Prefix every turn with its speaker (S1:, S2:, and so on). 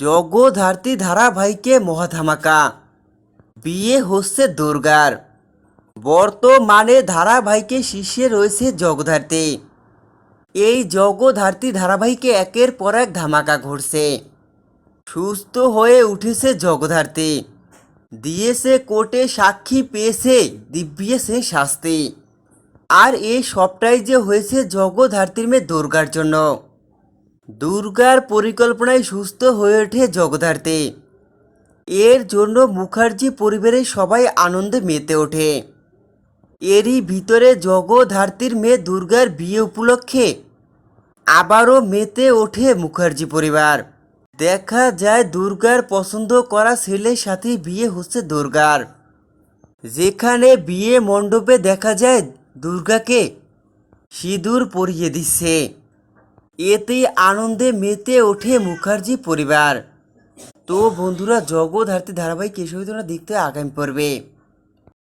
S1: যজ্ঞধার্তী ধারাবাহিকে মহাধামাকা। বিয়ে হচ্ছে দুর্গার। বর্তমানে ধারাবাহিকে শীর্ষে রয়েছে জগধার্তী এই যজ্ঞধার্তী ধারাবাহিকে একের পর এক ধামাকা ঘটছে। সুস্থ হয়ে উঠেছে জগধার্তী দিয়েছে কোর্টে সাক্ষী পেয়েছে দিব্যিয়েছে শাস্তি। আর এই সবটাই যে হয়েছে জগধার্তীর মেয়ে দুর্গার জন্য। দুর্গার পরিকল্পনায় সুস্থ হয়ে ওঠে জগধার্তী এর জন্য মুখার্জি পরিবারের সবাই আনন্দে মেতে ওঠে। এরই ভিতরে জগধার্তীর মেয়ে দুর্গার বিয়ে উপলক্ষে আবারও মেতে ওঠে মুখার্জি পরিবার। দেখা যায় দুর্গার পছন্দ করা ছেলের সাথে বিয়ে হচ্ছে দুর্গার। যেখানে বিয়ে মণ্ডপে দেখা যায় দুর্গাকে সিঁদুর পরিয়ে দিচ্ছে। এতে আনন্দে মেতে ওঠে মুখার্জি পরিবার। তো বন্ধুরা, জগৎ হারতে ধারাবাহিক এসবই তোমরা দেখতে আগামী পর্বে।